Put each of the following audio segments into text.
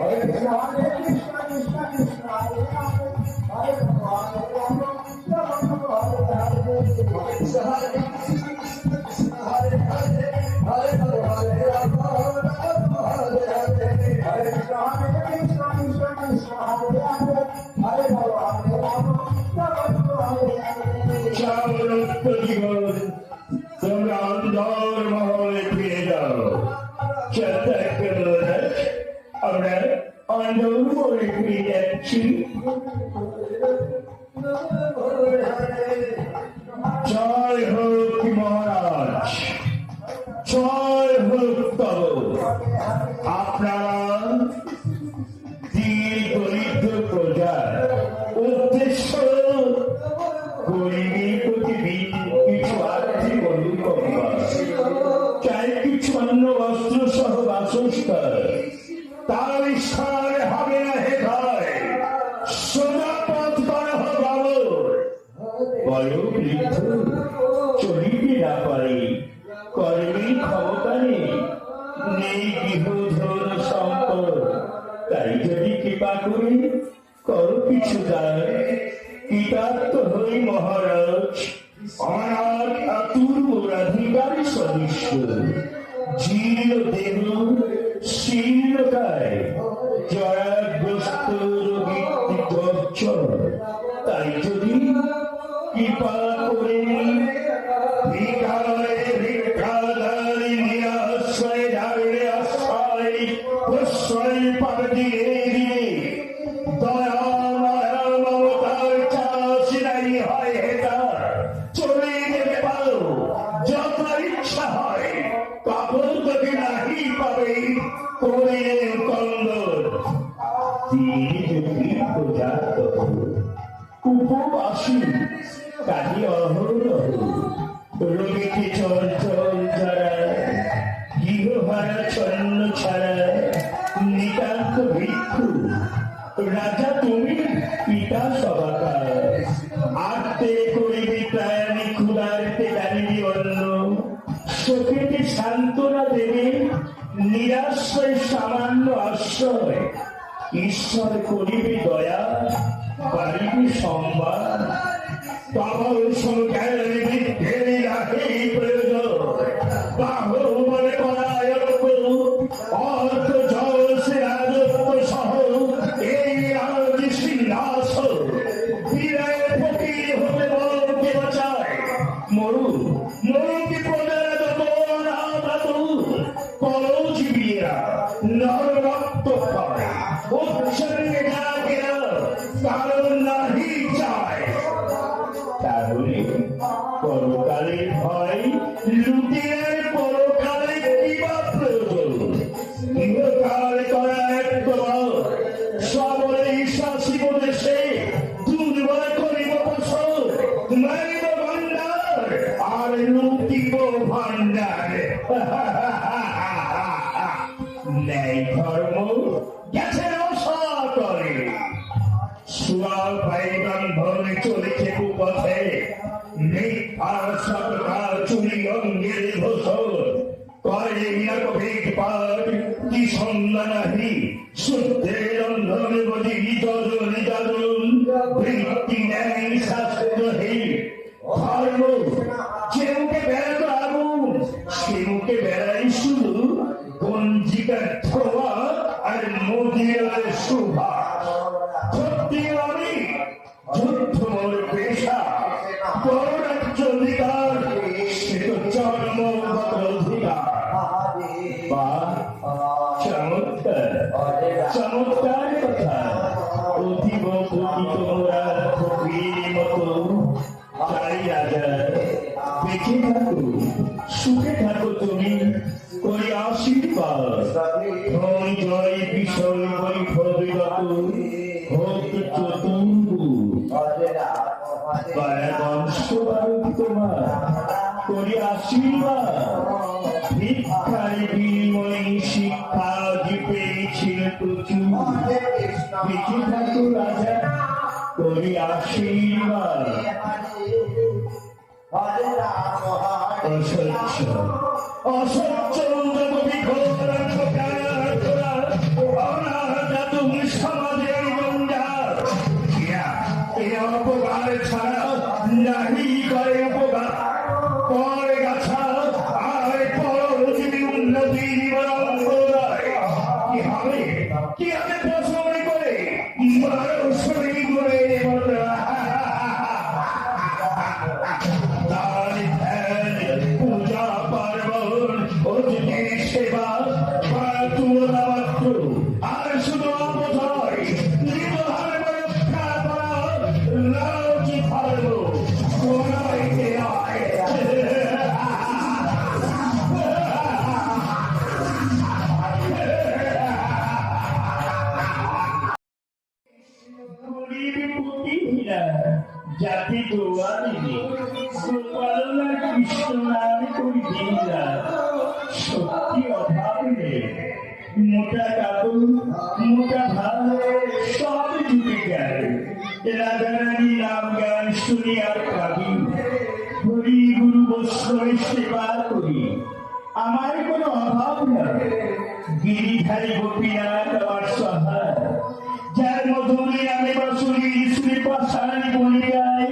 हरे कृष्ण हरे कृष्ण পাকুড়ি কর কিছু দায় কৃতার্থ হই মহারাজ, অনাথ অপূর্ব রাধিকার সদস্য জীর্ণ দেহ শীর্ণকায় জয়া সান্ত্বনা দেবী, নিরাশ্রয় সামান্য আশ্রয়। ঈশ্বর করিবে দয়া, পারিবে সম্বাদ পাবল সংখ্যায় বিদ্ধে রাখি প্রয়োজন। বাহু কারণ নাহি চায় তাহলে করতালে ভয় লুক করে কর্মে কবে পাপ কি তোমরা ফকির মতো হারিয়া যায় দেখে থাকো সুখে থাকো তুমি করি আশীর্বাদ। ধন জয় বিষয় বৈভবিগত হোক চতুর্গু বংশ তোমার করি আশীর্বাদ ভিক্ষায় বিনিময় শিক্ষা পেয়েছিল প্রচুর দেখে থাকো রাজা করি আশীর্বাদ। অসহ্য। অসহ্য তুমি ঘোর সমাজের গঞ্জা ইয়া এ অপকার ছাড়া আসলে স্বীকার করি। আমার কোনো অভাব নাই। গিরিধারী গোপীনাথ আমার সহায়। যার মধুরে আমি বসুরি শ্রীপাশান বলিয়াই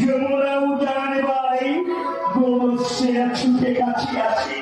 যমুনা উজান বাই গোবৎসেরা ছুটে কাছে আসে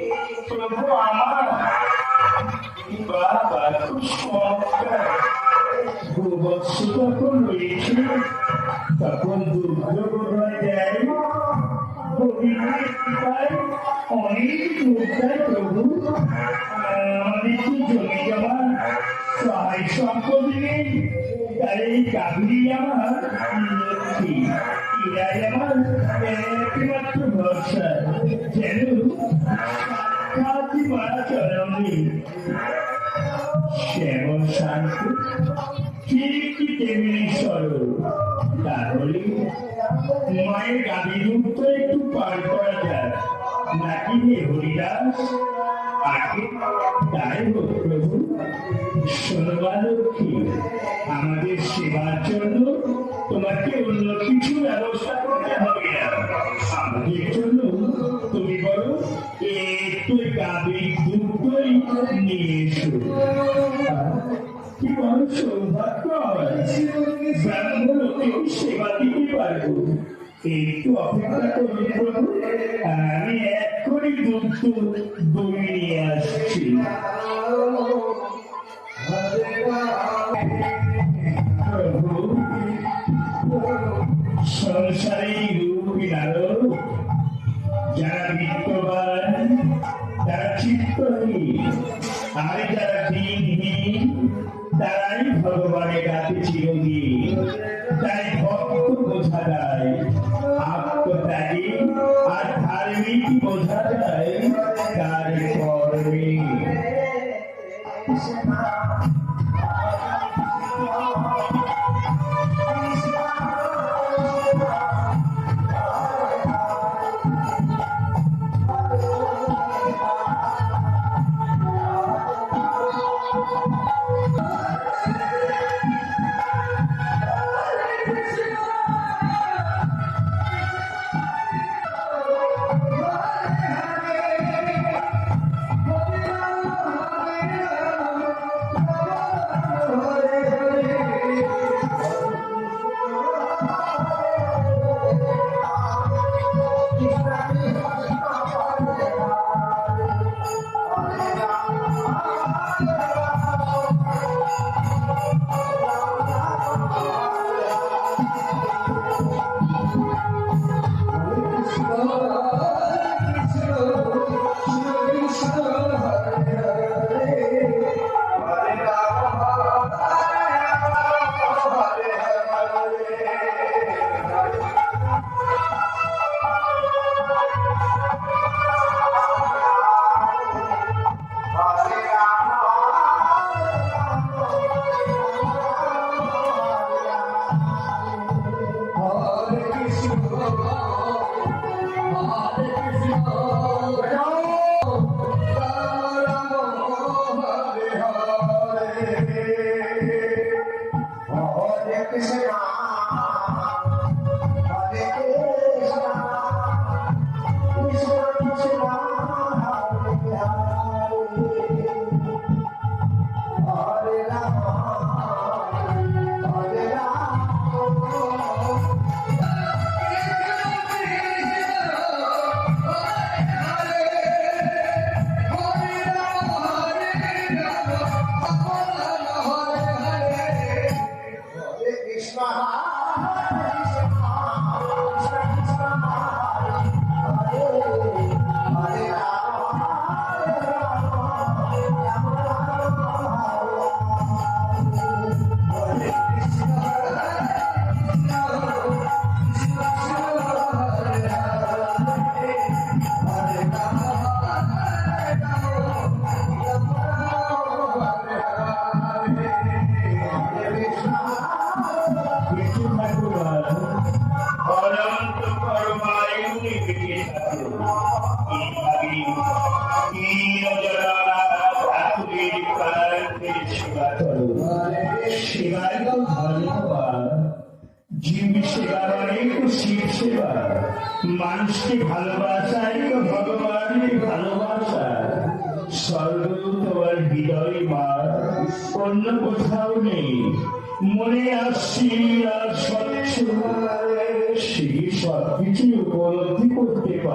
Eu vou amar E baba dos copos O nosso corpo no íntimo Tá quando o jogo não é dele O que vai Onde o tem সরল তাহলে মায়ের গাড়ি দুধ একটু পার করা যায় নাকি হে হরিদাস আগে তাই আমাদের সেবার জন্য তোমাকে অন্য কিছু ব্যবস্থা করতে জন্য তুমি বলো একটু গাভীর দুধই নিয়ে আমি এক্ষুনি দুধ দই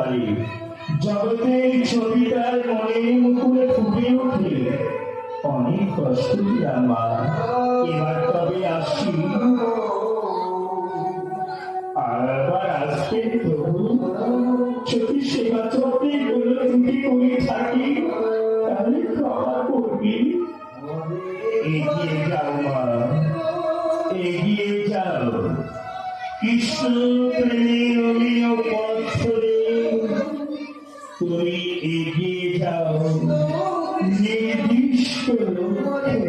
পারি। জগতের ছবিটার মনের মুকুলে ফুটে ওঠে। অনেক কষ্ট দিলাম, মা। এবার তবে আসি। আর আবার আসবে প্রভু। যদি সেবা ত্রুটি করে থাকি, তাহলে করবি। এগিয়ে যাও, মা। এগিয়ে যাও। কৃষ্ণ প্রেমের অমীয় পথ তুমি এগিয়ে যাও। নির্দিষ্ট লক্ষ্যে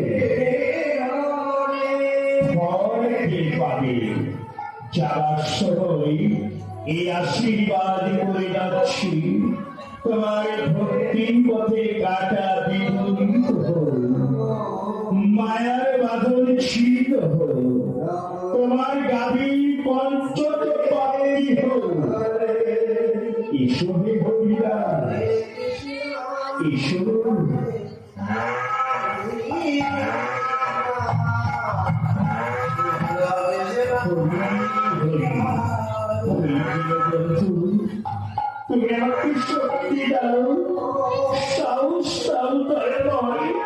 পাবে। যাবার সময় এই আশীর্বাদ করে যাচ্ছি, তোমার ভক্তির পথে কাটা বিপরীত মায়ার বাঁধন ছিন্ন তোমার গাভী তুমি আমাকে শক্তি দাও সাহস দাও তারপরে আমি